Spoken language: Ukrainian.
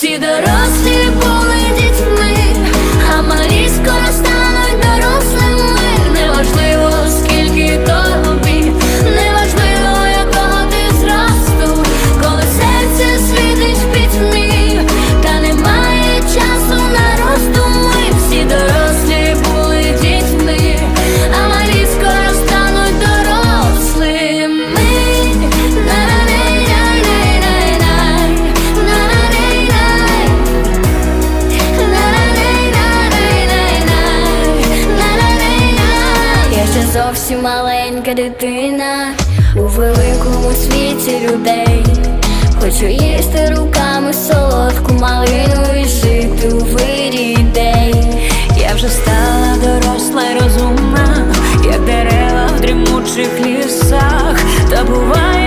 Всі дорослі ще зовсім маленька дитина у великому світі людей. Хочу їсти руками солодку малину і жити у вирі ідей Я вже стала доросла і розумна, як дерева в дрімучих лісах, та буває.